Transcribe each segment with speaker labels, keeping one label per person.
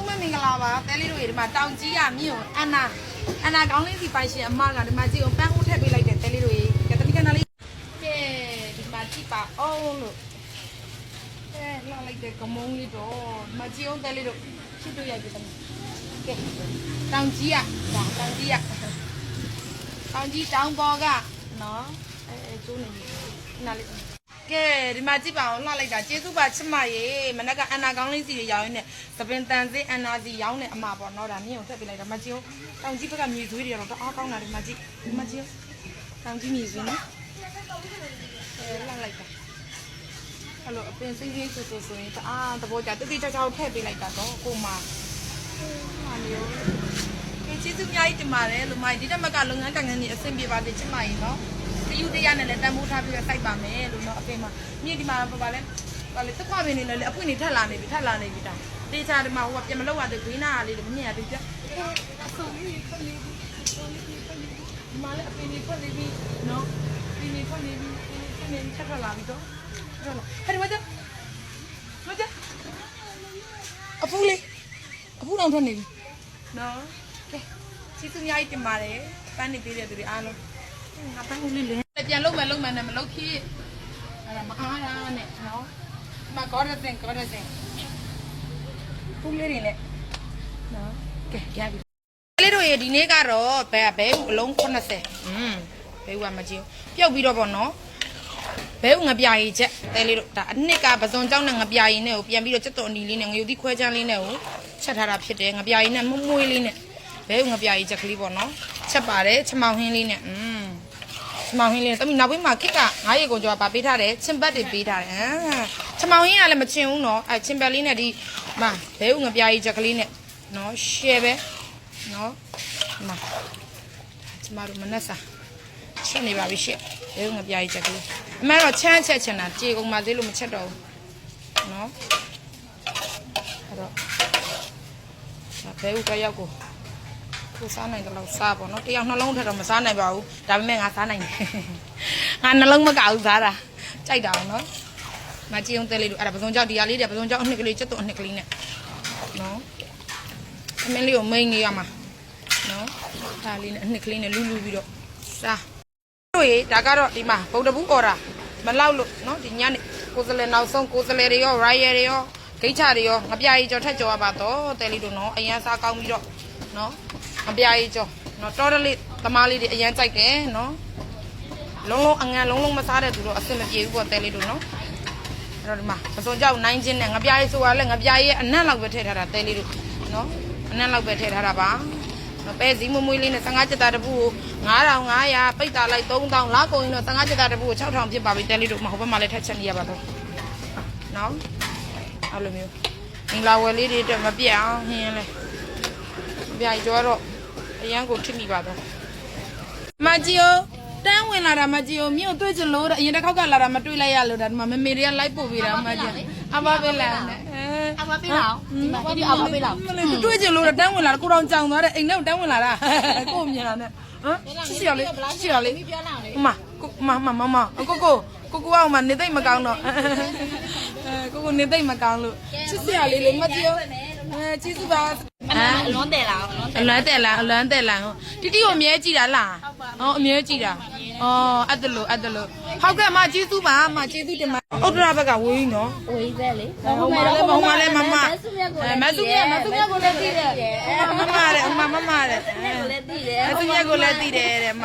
Speaker 1: လုံးပဲမင်္ဂလာပါတဲလေးတို့ရေဒီမှာတောင်ကြီးရမြင့်ကိုအန်နာအန်နာကောင်းလေးစီပိုင်ရှင်အမကဒီမှာကြည့်အောင်ပန်းဦးထည့်ပေးလိုက်တယ်တဲလေးတို့ရေကတမီကနာလေးကဲဒီမှာကြည့်ပါအောင်လို့အဲလှလိုက်တဲ့ကမုံလေးတော့ဒီမှာကြည့်အောင်တဲလေးတို့ချစ်တို့ရိုက်ပြီးတယ်ကဲတောင်ကြီးရဒါတောင်ကြီးရတောင်ကြီးတောင်ပေါ်ကနော်အဲအဲကျိုးနေပြီနားလေး ကဲဒီမှာကြည့်ပါအောင်လှလိုက်တာကျေးဇူးပါချစ်မရေမနက်ကအန်နာကောင်းလေးစီတွေရောင်းရင်းနဲ့သပင်တန်စင်းအန်နာစီရောင်းနေအမပေါ့နော်ဒါမြင့်ကိုထပ်ပြလိုက်တာမကြည့်အောင်တောင်ကြီးဘက်ကမြေသွေးတွေတော့တအားကောင်းတာဒီမှာကြည့်ဒီမှာကြည့်အောင်တောင်ကြီးမြေသွေးနော်အဲလှလိုက်တာအဲ့လိုအပင်စိမ့်စိမ့်ဆိုဆိုဆိုရင်တအားသဘောကျတိတိကျကျထည့်ပေးလိုက်တာတော့ကိုမဟာမျိုးကဲကျေးဇူးအများကြီးတင်ပါတယ်လူမဒီတက်မကလုပ်ငန်းကံငန်းကြီးအဆင်ပြေပါစေချစ်မရေနော် တယူတရားနဲ့လည်းတန်ဖိုးထားပြီးတော့စိုက်ပါမယ်လို့တော့အပြင်မှာမြင့်ဒီမှာပါလဲပါလေတခွပင်နေလည်းအပွင့်နေထက်လာနေပြီထက်လာနေပြီတာတေချာဒီမှာဟိုကပြန်မလောက်ရတဲ့ဂိနာလေးတွေမမြင်ရသေးဘူးပြအဆုံကြီးဖက်လေးဘူးအဆုံကြီးဖက်လေးဘူးဒီမှာလည်းအပင်လေးဖက်လေးပြီးနော်ပင်လေးဖက်လေးပြီးပင်လေးထက်ထလာပြီတော့ဟဲ့မကြမကြအပူလေးအပူတော့ထွက်နေပြီနော်ကဲချစ်သူများကြီးတင်ပါတယ်ပန်းနေပေးတဲ့သူတွေအားလုံး ငါပန်းဦးလေးလေးပြန်လုံးမယ်လုံးမယ်နဲ့မလုံးဖြစ်အဲ့ဒါမအားရနဲ့နော်ဒီမှာကောရစင်ကောရစင်ဖူးလေးတွေနဲ့နော်ကဲရပြီလေးတို့ရေဒီနေ့ကတော့ဘဲဘဲဦးအလုံး80อืมဘဲဦးကမကြည့်ပြုတ်ပြီးတော့ပေါ့နော်ဘဲဦးငပြာရီချက်တဲလေးတို့ဒါအနှစ်ကပစုံကြောင်းနဲ့ငပြာရီနဲ့ကိုပြန်ပြီးတော့ချက်တော်အနီလေးနဲ့ငရုတ်သီးခွဲချမ်းလေးနဲ့ကိုချက်ထားတာဖြစ်တယ်ငပြာရီနဲ့မမွေးလေးနဲ့ဘဲဦးငပြာရီချက်ကလေးပေါ့နော်ချက်ပါတယ်ချမောင်ဟင်းလေးနဲ့อืม ม ချမောင်ဟင်းလေးတမီနောက်ပိုင်းမှာခစ်ကငါးရေကုန်ကျော်ပါပေးထားတယ်ချင်းပတ်တွေပေးထားတယ်အာချမောင်ဟင်းကလည်းမချင်ဘူးနော်အဲချင်းပတ်လေးနဲ့ဒီမဘဲဦးငပြားကြီးချက်ကလေးနဲ့နော်ရှယ်ပဲနော်ဒီမကျမတို့မနှက်စာချက်နေပါပြီရှက်ဘဲဦးငပြားကြီးချက်ကလေးအမှန်တော့ချမ်းချက်ချင်တာကြေကုန်ပါသေးလို့မချက်တော့ဘူးနော်အဲ့တော့ဒါဘဲဦးကရောက်ကို ကိုစားနိုင်တယ်လို့စားပေါ့နော်တယောက်နှလုံးထက်တော့မစားနိုင်ပါဘူးဒါပေမဲ့ငါစားနိုင်တယ်ငါနှလုံးမကဘူးစားတာကြိုက်တာအောင်နော်မကြည့်အောင်တဲလေးတို့အဲ့ဒါပစုံကြောက်ဒီဟာလေးတွေပစုံကြောက်အနှစ်ကလေးချက်တော့အနှစ်ကလေးနဲ့နော်အမင်းလေးကိုမိန်နေရမှာနော်ဒါလေးနဲ့အနှစ်ကလေးနဲ့လူးလူးပြီးတော့စားတို့ရေဒါကတော့ဒီမှာဗုဒ္ဓဘူးအော်တာမလောက်လို့နော်ဒီညနေကိုယ်စလဲနောက်ဆုံးကိုယ်စလဲတွေရော royal တွေရောဂိတ်ချတွေရောငပြားကြီးကြော်ထက်ကြော်ရပါတော့တဲလေးတို့နော်အရန်စားကောင်းပြီးတော့နော် အပြားကြီးကြောနော်တော်တော်လေးသမားလေးတွေအရန်ကြိုက်တယ်နော်လုံးလုံးအငန်လုံးလုံးမစားတဲ့သူတို့အဆင်မပြေဘူးပေါ့တဲလေးတို့နော်အဲ့တော့ဒီမှာပစုံကြောက်နိုင်ချင်းနဲ့ငပြားကြီးဆိုတာလဲငပြားကြီးရဲ့အနက်လောက်ပဲထည့်ထားတာတဲလေးတို့နော်အနက်လောက်ပဲထည့်ထားတာပါနော်ပဲစည်းမမွေးလေးနဲ့15ကျက်သားတစ်ပူကို9500ပိတ်တာလိုက်3000လောက်ကုန်ရင်တော့15ကျက်သားတစ်ပူကို6000ဖြစ်ပါပြီတဲလေးတို့မဟုတ်ဘက်မှာလည်းထက်ချက်နေရပါတော့နော်အဲ့လိုမျိုးမင်္ဂလာဝယ်လေးတွေအတွက်မပြတ်အောင်ဟင်းရင်လဲပြိုင်ကျော်တော့ အရန်ကိုထိမိပါတော့မကြီးယိုတန်းဝင်လာတာမကြီးယိုမြို့တွေ့ချင်လို့တဲ့အရင်တစ်ခေါက်ကလာတာမတွေ့လိုက်ရလို့ဒါဒီမှာမမေတွေကလိုက်ပို့ပေးတာမကြီးအမပဲလာနဲ့အဲ
Speaker 2: အမပေးလောက်ဒီမှာဗီဒီယိုအမပေးလောက်
Speaker 1: မလေးတွေ့ချင်လို့တန်းဝင်လာကိုတောင်ကြောင်သွားတဲ့အိမ်ထဲကိုတန်းဝင်လာတာကိုမြင်လာနဲ့ဟမ်ချစ်စီရလေးချစ်စီရလေး
Speaker 2: မိပြောလောက်လေ
Speaker 1: မကိုမမမမကိုကိုကိုကိုအောင်မနေသိမ့်မကောင်းတော့အဲကိုကိုနေသိမ့်မကောင်းလို့ချစ်စီရလေးလေမကြီးယိုအဲကျေးဇူးပါ
Speaker 2: အ မအလွန်တယ်လားအလွန်
Speaker 1: အလွမ်းတက်လားအလွမ်းတက်လားဟုတ်တီတီကိုအမြဲကြည့်တာလားဟောအမြဲကြည့်တာဩအဲ့ဒါလို့အဲ့ဒါလို့ဟုတ်ကဲ့အမကျေးဇူးပါအမကျေးဇူးတင်ပါဥဒရာဘက်ကဝေးနော်
Speaker 2: ဝေးပဲလေ
Speaker 1: ဟိုမှာလည်းဟိုမှာလည်းမမ
Speaker 2: ဆုမြတ်ကို
Speaker 1: အဲမဆုမြတ်မဆုမြတ်ကိုလည်းသိတယ်မမတဲ့အမမမတဲ့
Speaker 2: ကိုလည်းသိတယ်
Speaker 1: မဆုမြတ်ကိုလည်းသိတယ်တဲ့အမ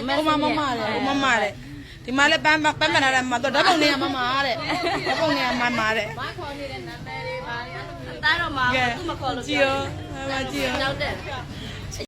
Speaker 1: အမဟိုမှာမမတဲ့ဟိုမမတဲ့ဒီမှာလည်းပန်းပန်းမနာတယ်မတော့ဓာတ်ပုံနေမမတဲ့ဓာတ်ပုံနေမမတဲ့
Speaker 2: ဘာခေါ်နေတဲ့နာမည် တွေပါတားတော့မှာသူ့မခေါ်လို့
Speaker 1: ကြည့်ရောအမကြည့်ရော
Speaker 2: ကြောက်တယ်